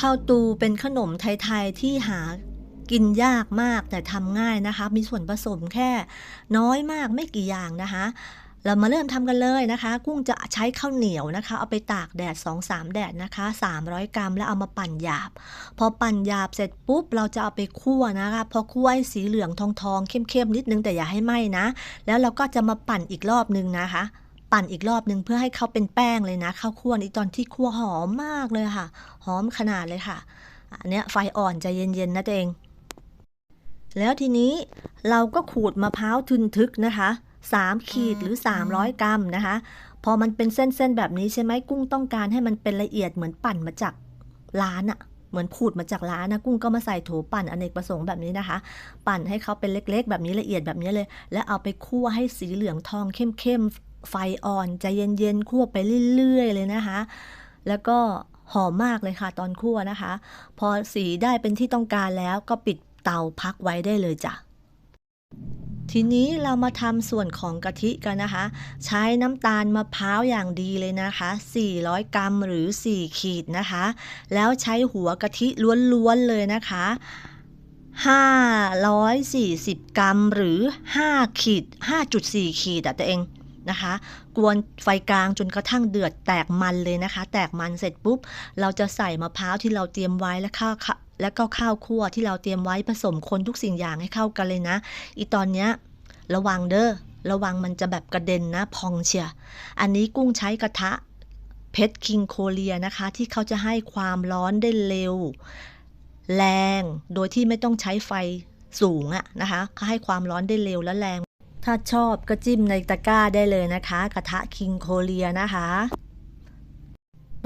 ข้าวตูเป็นขนมไทยๆที่หากินยากมากแต่ทำง่ายนะคะ มีส่วนผสมแค่น้อยมากไม่กี่อย่างนะคะ เรามาเริ่มทำกันเลยนะคะ กุ้งจะใช้ข้าวเหนียวนะคะ เอาไปตากแดด 2-3 แดดนะคะ 300 กรัม แล้วเอามาปั่นหยาบ พอปั่นหยาบเสร็จปุ๊บ เราจะเอาไปคั่วนะคะ พอคั่วให้สีเหลืองทองทองๆเข้มๆนิดนึงแต่อย่าให้ไหม้นะ แล้วเราก็จะมาปั่นอีกรอบนึงนะคะ ปั่นอีกรอบนึงเพื่อให้เขาเป็นแป้งเลยนะข้าวคั่วนี้ตอนที่คั่วหอมมากเลยค่ะ หอมขนาดเลยค่ะอันเนี้ยไฟอ่อนใจเย็นๆนะตัวเอง แล้วทีนี้เราก็ขูดมะพร้าวทึนทึกนะคะ3ขีดหรือ 300 กรัมนะคะ พอมันเป็นเส้นๆแบบนี้ใช่ไหมกุ้งต้องการให้มันเป็นละเอียดเหมือนปั่นมาจากร้านอะเหมือนขูดมาจากร้านนะกุ้งก็มาใส่โถปั่นอเนกประสงค์แบบนี้นะคะ ปั่นให้เขาเป็นเล็กๆ แบบนี้ละเอียดแบบนี้เลย แล้วเอาไปคั่วให้สีเหลืองทองเข้มๆ ไฟอ่อนใจเย็นๆคั่วไปเรื่อยๆเลยนะคะ แล้วก็หอมมากเลยค่ะตอนคั่วนะคะ พอสีได้เป็นที่ต้องการแล้วก็ปิดเตาพักไว้ได้เลยจ้ะทีนี้เรามาทำส่วนของกะทิกันนะคะ ใช้น้ำตาลมะพร้าวอย่างดีเลยนะคะ 400 กรัมหรือ 4 ขีดนะคะ แล้วใช้หัวกะทิล้วนๆเลยนะคะ 540 กรัมหรือ 5 ขีด 5.4 ขีดอะตัวเอง นะคะ กวนไฟกลางจนกระทั่งเดือดแตกมันเลยนะคะ แตกมันเสร็จปุ๊บ เราจะใส่มะพร้าวที่เราเตรียมไว้และข้าวแล้วก็ข้าวคั่วที่เราเตรียมไว้ผสมคนทุกสิ่งอย่างให้เข้ากันเลยนะ อีตอนเนี้ยระวังเด้อระวังมันจะแบบกระเด็นนะพองเชียอันนี้กุ้งใช้กระทะเพชรคิงโคเลียนะคะ ที่เขาจะให้ความร้อนได้เร็ว แรงโดยที่ไม่ต้องใช้ไฟสูงอะนะคะเขาให้ความร้อนได้เร็วและแรง ถ้าชอบก็จิ้มในตะกร้าได้เลยนะคะ กระทะคิงโคเลียนะคะ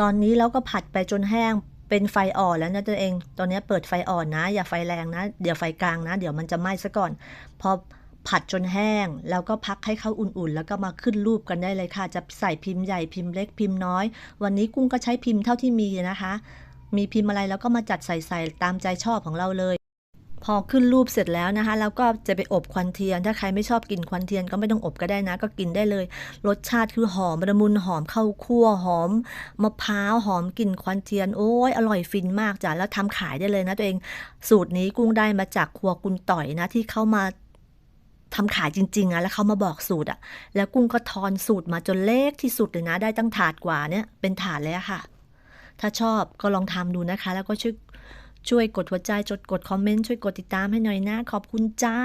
ตอนนี้เราก็ผัดไปจนแห้งเป็นไฟอ่อนแล้วนะตัวเอง ตอนนี้เปิดไฟอ่อนนะ อย่าไฟแรงนะ เดี๋ยวไฟกลางนะ เดี๋ยวมันจะไหม้ซะก่อน พอผัดจนแห้ง แล้วก็พักให้เขาอุ่นๆ แล้วก็มาขึ้นรูปกันได้เลยค่ะ จะใส่พิมพ์ใหญ่พิมพ์เล็กพิมพ์น้อย วันนี้กุ้งก็ใช้พิมพ์เท่าที่มีนะคะ มีพิมพ์อะไรแล้วก็มาจัดใส่ใส่ตามใจชอบของเราเลย พอขึ้นรูปเสร็จแล้วนะคะ แล้วก็จะไปอบควันเทียน ถ้าใครไม่ชอบกินควันเทียนก็ไม่ต้องอบก็ได้นะ ก็กินได้เลย รสชาติคือหอมระมุนหอมข้าวคั่วหอมมะพร้าวหอมกลิ่นควันเทียนโอ้ยอร่อยฟินมากจ้ะแล้วทำขายได้เลยนะตัวเองสูตรนี้กุ้งได้มาจากครัวกุนต่อยนะที่เข้ามาทำขายจริงๆอะแล้วเขามาบอกสูตรอะแล้วกุ้งก็ทอนสูตรมาจนเล็กที่สุดเลยนะ ได้ตั้งถาดกว่าเนี่ยเป็นถาดเลยอะค่ะ ถ้าชอบก็ลองทำดูนะคะ แล้วก็ช่วย ช่วยกดหัวใจจดกดคอมเมนต์ช่วยกดติดตามให้หน่อยนะ ขอบคุณจ้า